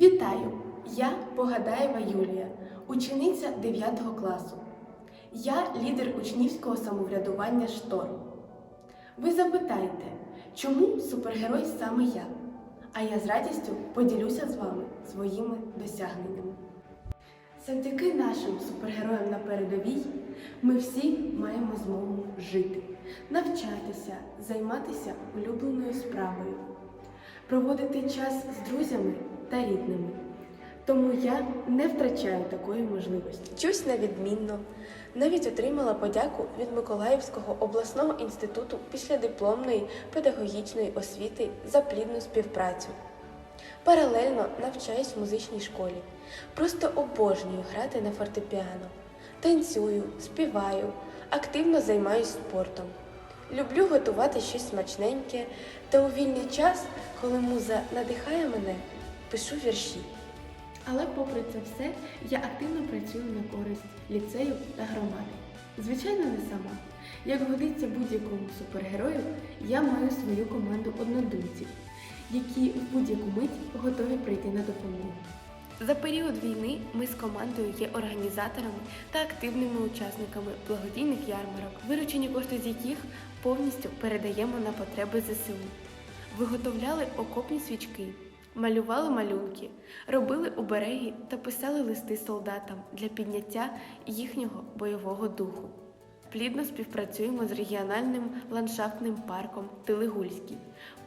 Вітаю! Я Погадаєва Юлія, учениця 9 класу. Я лідер учнівського самоврядування Шторм. Ви запитаєте, чому супергерой саме я? А я з радістю поділюся з вами своїми досягненнями. Завдяки нашим супергероям на передовій ми всі маємо змогу жити, навчатися, займатися улюбленою справою, проводити час з друзями та рідними. Тому я не втрачаю такої можливості. Вчусь на відмінно. Навіть отримала подяку від Миколаївського обласного інституту післядипломної педагогічної освіти за плідну співпрацю. Паралельно навчаюсь в музичній школі. Просто обожнюю грати на фортепіано. Танцюю, співаю, активно займаюсь спортом. Люблю готувати щось смачненьке, та у вільний час, коли муза надихає мене, пишу вірші. Але попри це все, я активно працюю на користь ліцею та громади. Звичайно, не сама. Як годиться будь-якому супергерою, я маю свою команду однодумців, які в будь-яку мить готові прийти на допомогу. За період війни ми з командою є організаторами та активними учасниками благодійних ярмарок, виручені кошти з яких повністю передаємо на потреби ЗСУ. Виготовляли окопні свічки, малювали малюнки, робили обереги та писали листи солдатам для підняття їхнього бойового духу. Плідно співпрацюємо з регіональним ландшафтним парком Тилигульський.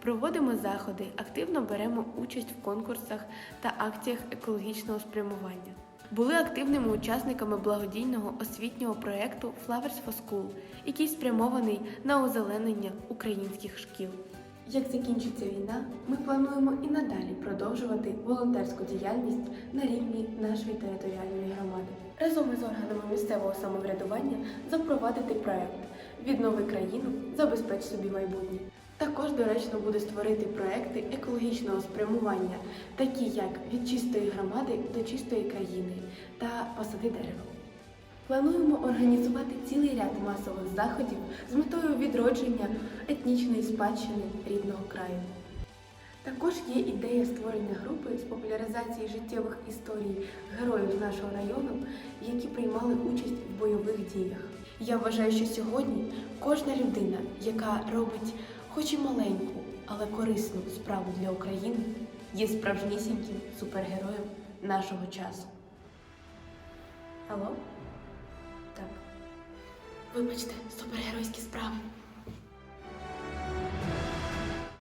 Проводимо заходи, активно беремо участь в конкурсах та акціях екологічного спрямування. Були активними учасниками благодійного освітнього проєкту Flowers for School, який спрямований на озеленення українських шкіл. Як закінчиться війна, ми плануємо і надалі продовжувати волонтерську діяльність на рівні нашої територіальної громади. Разом із органами місцевого самоврядування запровадити проект Віднови країну, забезпеч собі майбутнє. Також доречно буде створити проекти екологічного спрямування, такі як від чистої громади до чистої країни та посади дерева. Плануємо організувати цілий ряд масових заходів з метою відродження етнічної спадщини рідного краю. Також є ідея створення групи з популяризації життєвих історій героїв нашого району, які приймали участь в бойових діях. Я вважаю, що сьогодні кожна людина, яка робить хоч і маленьку, але корисну справу для України, є справжнісіньким супергероєм нашого часу. Алло? Вибачте, супергеройські справи.